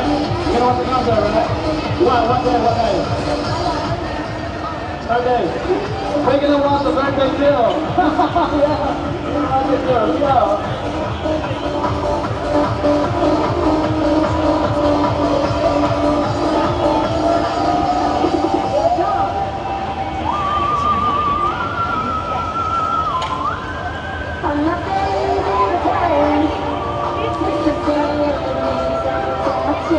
Ready? You know what the there, right? What one day, What day. Third day. The walls is a very big deal. yeah. Let's go.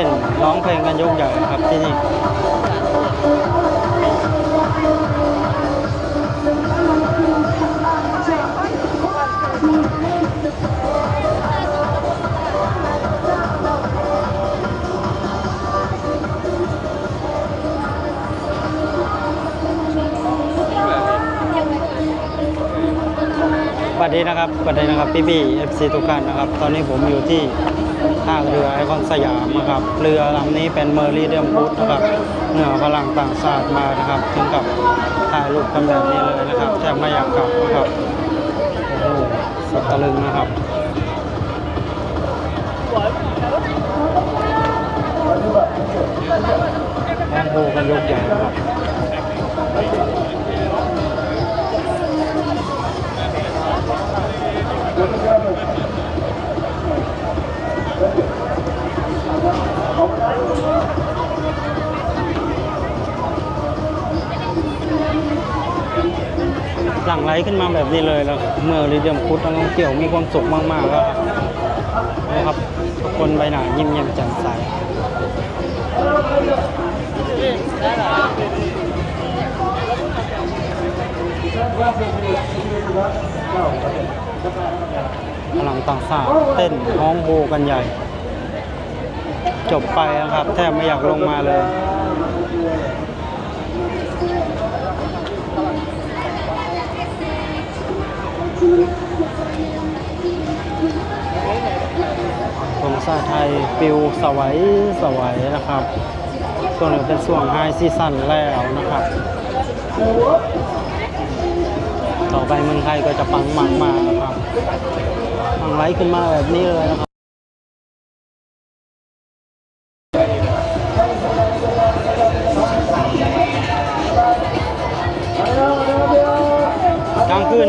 ต้นร้องเพลงกันยกใหญ่ครับที่นี่สวัสดีนะครับสวัสดีนะครับพี่พี่เอฟซีทุกท่านนะครับ ตอนนี้ผมอยู่ที่ ท่าเรือไอคอนสยามนะครับเรือลำนี้เป็นเมอร์รีเดียมพุทนะครับเหนือพลังต่างชาติมานะครับ ถึงกับถ่ายรูปกันแบบนี้เลยนะครับแทบไม่อยากกลับนะครับโอ้โหสุดตะลึงนะครับแอนโฮกันยกใหญ่นะครับ หลั่งไหล ขึ้นมาแบบนี้เลยแล้วเมื่อรีเดียมคุดนักท่องเที่ยวมีความสุขมากๆแล้วครับนะครับทุกคนใบหน้ายิ้มแย้มแจ่มใสพลังต่างชาติเต้นฮ้องโฮกันใหญ่ จบไปนะครับ แทบไม่อยากลงมาเลย ผมซาไทยปิวสวัยสวัยนะครับส่วนนี้เป็นส่วงไฮซีซั่นแล้วนะครับ ต่อไปเมืองไทยก็จะปังมากมากนะครับปังไลท์ขึ้นมาแบบนี้เลยนะครับกลางคืน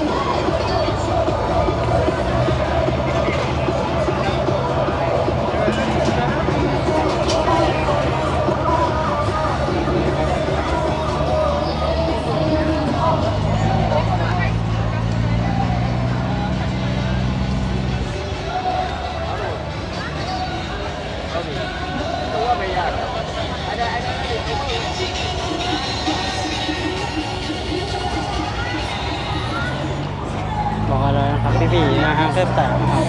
ฮะเริ่มแตกนะครับ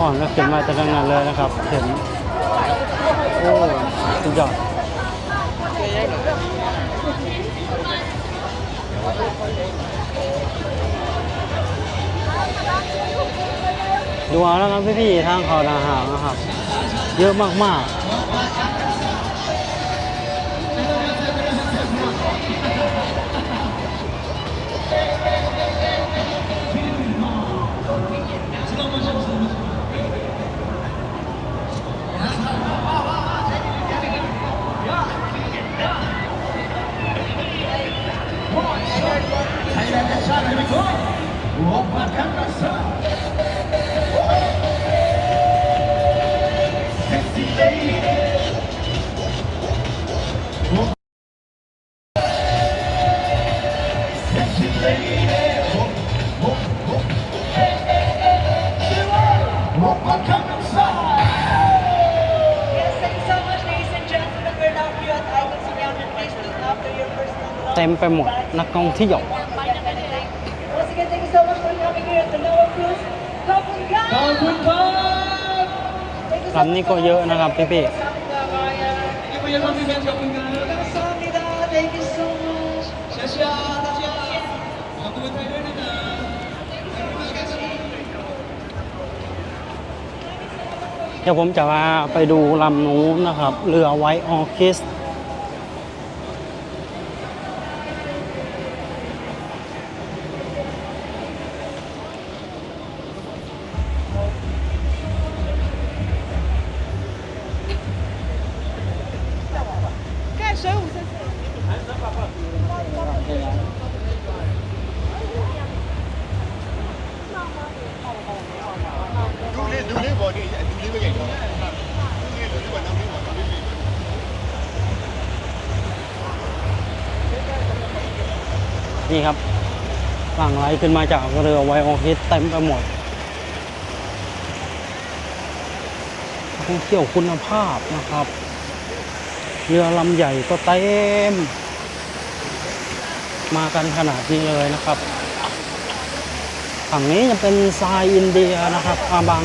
อ่อนก็ขึ้นมาจากนั้นเลยนะครับเห็นโอ้สุดยอดดูเอาแล้วกันพี่ๆทางเขานาหางนะครับ เยอะมากๆ เต็มไปหมดนักท่องเที่ยวลำนี้ก็เยอะนะครับพี่พี่เดี๋ยวผมจะมาไปดูลำนู้นนะครับ เรือไวออคิส นี่ครับหลั่งไหลขึ้นมาจากเรือไวท์ออคิสเต็มไปหมดท่องเที่ยวคุณภาพนะครับ เรือลำใหญ่ก็เต็ม มากันขนาดนี้เลยนะครับฝั่งนี้จะเป็นทรายอินเดียนะครับอาบัง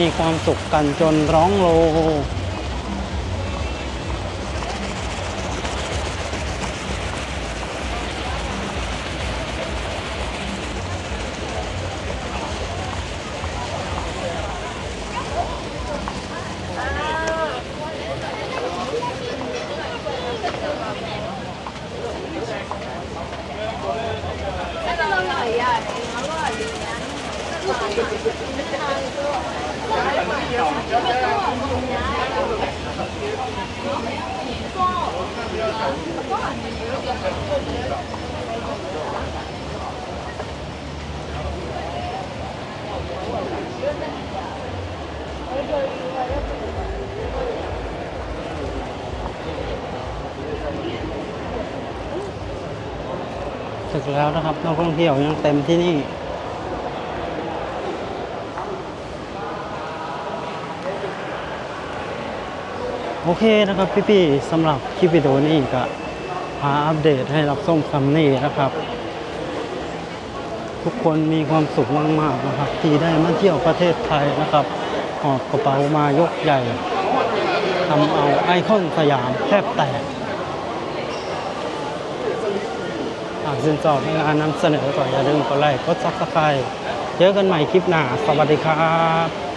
มีความสุขกันจนร้องโล ถึงแล้วนะครับนักท่องเที่ยวยังเต็มที่นี่โอเคนะครับพี่ๆสำหรับคลิปวิดีโอนี้ก็มาอัปเดตให้รับส้มคำนี้นะครับ ทุกคนมีความสุขมากๆนะครับ ที่ได้มาเที่ยวประเทศไทยนะครับหอบกระเป๋ามายกใหญ่ทำเอาไอคอนสยามแทบแตก หากสินสอบในงานนำเสนอก็อย่าลืมกดไลค์กดซับสไครต์เจอกันใหม่คลิปหน้า สวัสดีครับ